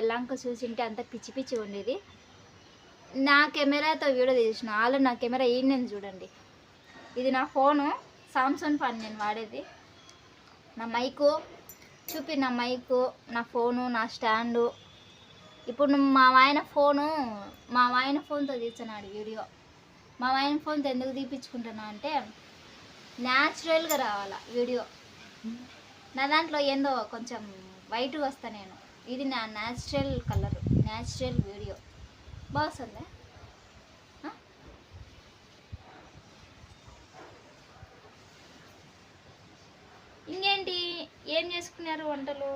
ఎల్లాంక చూసింటే అంత పిచ్చి పిచ్చి ఉండేది. నా కెమెరాతో వీడియో తీసిన వాళ్ళు నా కెమెరా ఏంటని చూడండి. ఇది నా ఫోను సామ్సంగ్ ఫోన్ నేను వాడేది. నా మైకు చూపి నా మైకు నా ఫోను నా స్టాండు. ఇప్పుడు మా ఆయన ఫోను మా ఆయన ఫోన్తో తీస్తున్నాడు వీడియో. మా ఆయన ఫోన్తో ఎందుకు తీపించుకుంటున్నా అంటే న్యాచురల్గా రావాలా వీడియో. నా దాంట్లో ఏందో కొంచెం వైట్గా వస్తా నేను. ఇది నా న్యాచురల్ కలర్ న్యాచురల్ వీడియో బాగుంది ఇంకేంటి? ఏం చేసుకున్నారు వంటలు?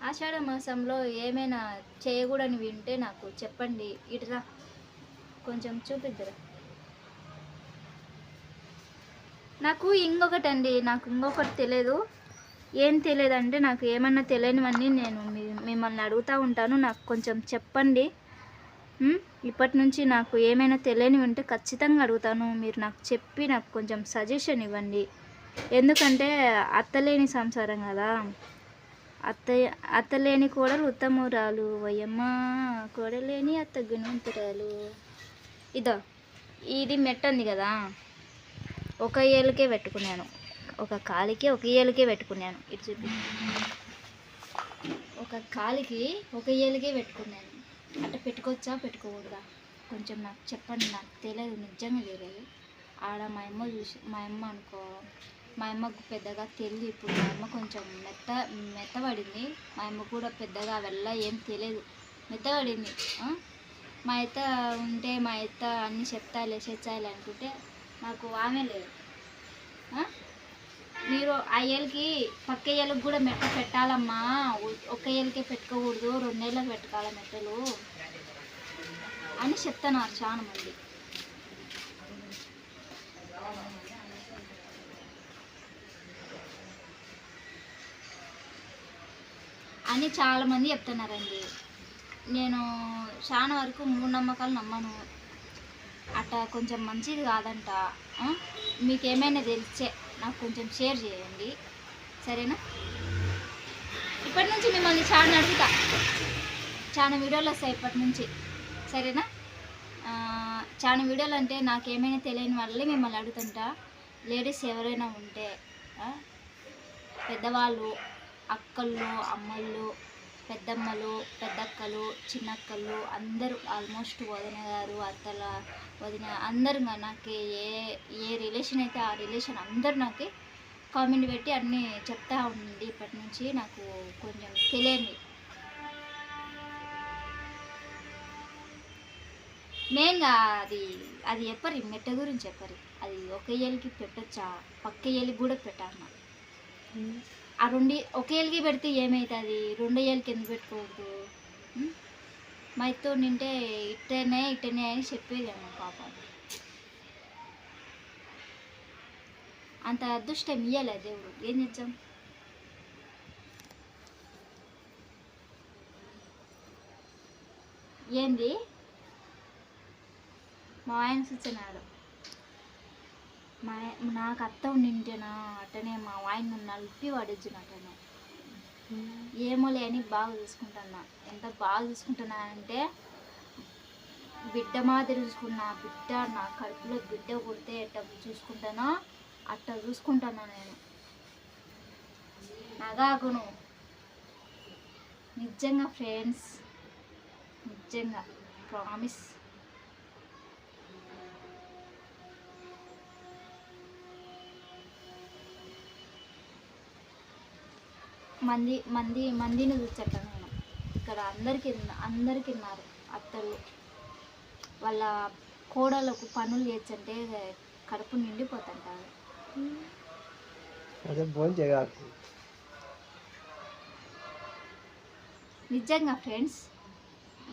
ఆషాఢ మాసంలో ఏమైనా చేయకూడని వింటే నాకు చెప్పండి. ఇటురా కొంచెం చూపిద్దరు. నాకు ఇంకొకటి అండి నాకు ఇంకొకటి తెలియదు ఏం తెలియదంటే నాకు ఏమన్నా తెలియనివన్నీ నేను మీ- మిమ్మల్ని అడుగుతూ ఉంటాను నాకు కొంచెం చెప్పండి. ఇప్పటి నుంచి నాకు ఏమైనా తెలియనివి ఉంటే ఖచ్చితంగా అడుగుతాను మీరు నాకు చెప్పి నాకు కొంచెం సజెషన్ ఇవ్వండి. ఎందుకంటే అత్తలేని సంసారం కదా. అత్త అత్తలేని కోడలు ఉత్తమురాలు వయ్యమ్మ కోడలేని అత్త గుణవంతురాలు. ఇదో ఇది మెట్ట ఉంది కదా. ఒక ఏళ్ళకే పెట్టుకున్నాను. ఒక కాలికి ఒక ఏలుకే పెట్టుకున్నాను. ఇటు చూపి. ఒక కాలికి ఒక ఏలుకే పెట్టుకున్నాను. అంటే పెట్టుకోవచ్చా పెట్టుకోకూడదా? కొంచెం నాకు చెప్పండి నాకు తెలియదు నిజంగా తెలియదు. ఆడ మా అమ్మ చూసి మా అమ్మ అనుకో మా అమ్మకు పెద్దగా తెలియదు ఇప్పుడు మా అమ్మ కొంచెం మెత్త మెత్తబడింది. మా అమ్మ కూడా పెద్దగా వెళ్ళ ఏం తెలియదు మెత్తబడింది మా అత్త ఉంటే మా అత్త అన్ని చెప్తాలే చెచ్చాలి అనుకుంటే నాకు ఆమె లేదు. ఆ ఏళ్ళకి పక్క ఏళ్ళకి కూడా మెట్ట పెట్టాలమ్మా. ఒక్క ఏళ్ళకే పెట్టుకోకూడదు రెండేళ్ళకి పెట్టుకోవాలి మెట్టలు అని చెప్తున్నారు చాలా మంది. అని చాలామంది చెప్తున్నారండి. నేను చాలా వరకు మూఢనమ్మకాలు నమ్మను. అట్లా కొంచెం మంచిది కాదంట మీకు ఏమైనా తెలిసే నాకు కొంచెం షేర్ చేయండి. సరేనా? ఇప్పటి నుంచి మిమ్మల్ని చాలా అడుగుతా చాలా వీడియోలు వస్తాయి ఇప్పటి నుంచి. సరేనా? చాలా వీడియోలు అంటే నాకు ఏమైనా తెలియని వాళ్ళే మిమ్మల్ని అడుగుతుంటా. లేడీస్ ఎవరైనా ఉంటే పెద్దవాళ్ళు అక్కళ్ళు అమ్మళ్ళు పెద్దమ్మలు పెద్దక్కలు చిన్నక్కలు అందరూ ఆల్మోస్ట్ వదిన గారు అత్తల వదిన అందరు నాకు ఏ ఏ రిలేషన్ అయితే ఆ రిలేషన్ అందరు నాకు కామెంట్ పెట్టి అన్నీ చెప్తా ఉంది ఇప్పటి నుంచి నాకు కొంచెం తెలియని మెయిన్గా అది అది చెప్పరు మెట్ట గురించి చెప్పరు అది ఒక ఏలికి పెట్టొచ్చా? పక్క ఏలికి కూడా పెట్టాలన్నా hmm. ఆ రెండు ఒక ఏలికి పెడితే ఏమవుతుంది రెండు ఏలికి ఎందుకు పెట్టుకోవద్దు? మైతో మా నింటే ఇట్టనే ఇట్టనే అని చెప్పేది అమ్మ పాప. అంత అదృష్టం ఇయ్యాలి దేవుడు? ఏం చేద్దాం? ఏంది? మా ఆయన కూర్చున్నాడు మా నాకు అత్త ఉండింటేనా అట్టనే మా ఆయన నలిపి పడిచ్చినట్టనే ఏమో లేని బాగా చూసుకుంటున్నా. ఎంత బాగా చూసుకుంటున్నా అంటే బిడ్డ మాదిరి చూసుకున్నా బిడ్డ నా కడుపులో బిడ్డ పుడితే ఎట్ట చూసుకుంటానో అట్ట చూసుకుంటానా నేను. నగాగును. నిజంగా ఫ్రెండ్స్ నిజంగా ప్రామిస్. మంది మంది మందిని చూచట నేను. ఇక్కడ అందరికి అందరికి ఉన్నారు అత్తలు. వాళ్ళ కోడలకు పనులు చేయొచ్చంటే కడుపు నిండిపోతుంటారు అదే నిజంగా ఫ్రెండ్స్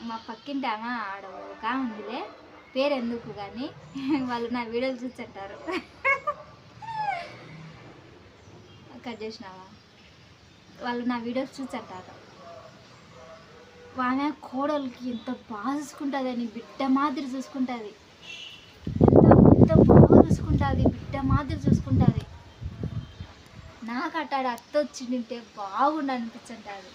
మా పక్కింటి ఆమె ఆడ ఒక ఉందిలే. పేరు ఎందుకు కానీ వాళ్ళు నా వీడియోలు చూస్తుంటారు. కట్ చేసినావా? వాళ్ళు నా వీడియోస్ చూస్తుంటారు ఆమె కోడలికి ఎంత బాగా చూసుకుంటుందని బిడ్డ మాదిరి చూసుకుంటుంది. ఎంత ఎంత బాగా చూసుకుంటుంది బిడ్డ మాదిరి చూసుకుంటుంది. నాకు అట్టాడు అత్త వచ్చింటే బాగుండు అనిపించుంటుంది.